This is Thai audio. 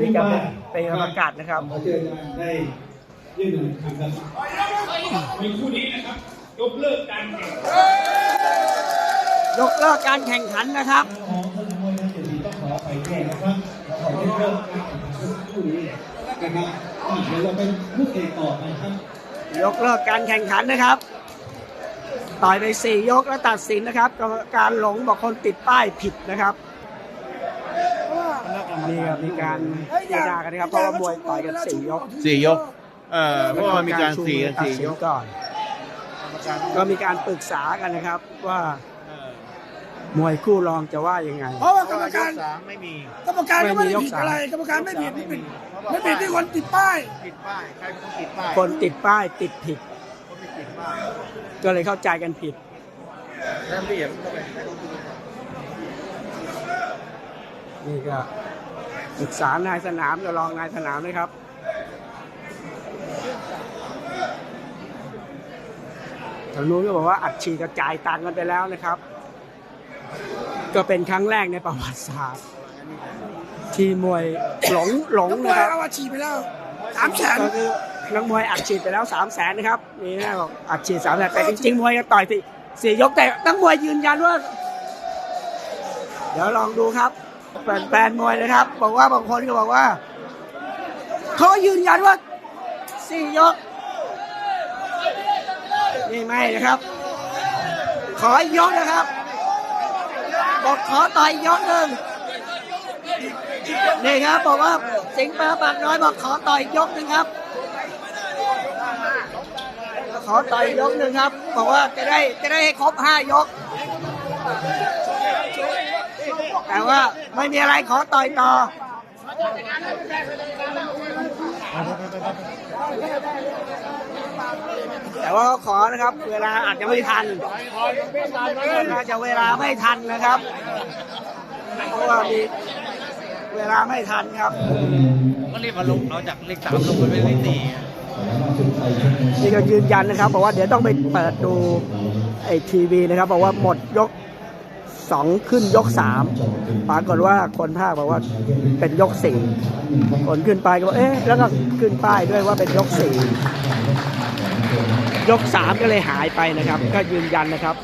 นี่ก็เป็นเป็นประกาศนะครับขอเชิญได้ยื่นหน่อยครับมีคู่นี้นะครับยกเลิกการแข่งยกเลิกการแข่งขันนะครับของท่านมวยท่านเจดีต้องขอไปแก้นะครับขอยกเลิกการแข่งขันคู่นี้นะครับอะเดี๋ยวเราเป็นคู่เอกต่อนะครับ ยกเลิกการแข่งขันนะครับต่อยไปสี่ยกแล้วตัดสินนะครับกรรมการหลงบอกคนติดป้ายผิดนะครับ นี่ครับมีการเจรจากันนะครับเพราะว่ามวยต่อยกันสี่ยกสี่ยก เอ่อเพราะว่ามันมีการสี่กันตัดสี่สิยนกก่อน ก็มีการปรึกษากันนะครับว่ามวยคู่รองจะว่ายังไง เพราะว่ากรรมการสามไม่มี กรรมการก็ไม่ได้ไม่มียกผิดสามอะไร กรรมการไม่ผิดไม่ผิดไม่ผิดที่คนติดป้าย ติดป้าย ใครเป็นคนติดป้าย คนติดป้ายติดผิดคนไม่ติดป้ายก็เลยเข้าใจกันผิดแล้วเปลี่ยนเข้าไปนี่ก็ ปรึกษานายสนามกับรองนายสนามนะครับทางนู้นก็บอกว่าอัดฉีดกระจายตังค์กันไปแล้วนะครับ ก็เป็นครั้งแรกในประวัติศาสตร์ ที่มวยหลงหลงน้ำมวนะยครับเอาอาชีพไปแล้วสามแสนก็คือนักมวยอัดฉีดไปแล้วสามแสนนะครับนี่นะบอกอัดฉีดสามแสนแต่จริงๆมวยก็ต่อยสี่สี่ยกแต่นักมวยยืนยันว่า เดี๋ยวลองดูครับ แฟนๆมวยนะครับ บอกว่าบางคนก็บอกว่าเขายืนยันว่าสี่ยกนี่ไม่นะครับ ขออีกยกนะครับ บอกขอต่อยยกหนึ่งนี่ครับบอกว่าสิงห์ปาปากน้อยบอกขอต่อยยกหนึ่งครับ ขอต่อยยกหนึ่งครับ บอกว่าจะได้จะได้ให้ครบห้ายก แต่ว่าไม่มีอะไรขอต่อยต่อแต่ว่าเขาขอนะครับ เวลาอาจจะไม่ทันน่าจะเวลาไม่ทันนะครับเพราะว่ามีเวลาไม่ทันครับ ก็รีบมาลงเอาจากเลขสามลงไปเป็นเลขสี่นี่ก็ยืนยันนะครับบอกว่าเดี๋ยวต้องไปเปิดดูไอทีวีนะครับบอกว่าหมดยก สองขึ้นยกสามปรากฏว่าคนภาคบอกว่าเป็นยกสี่คนขึ้นไปก็บอกเอ๊ะแล้วก็ขึ้นป้ายด้วยว่าเป็นยกสี่ยกสามก็เลยหายไปนะครับ ก็ยืนยันนะครับ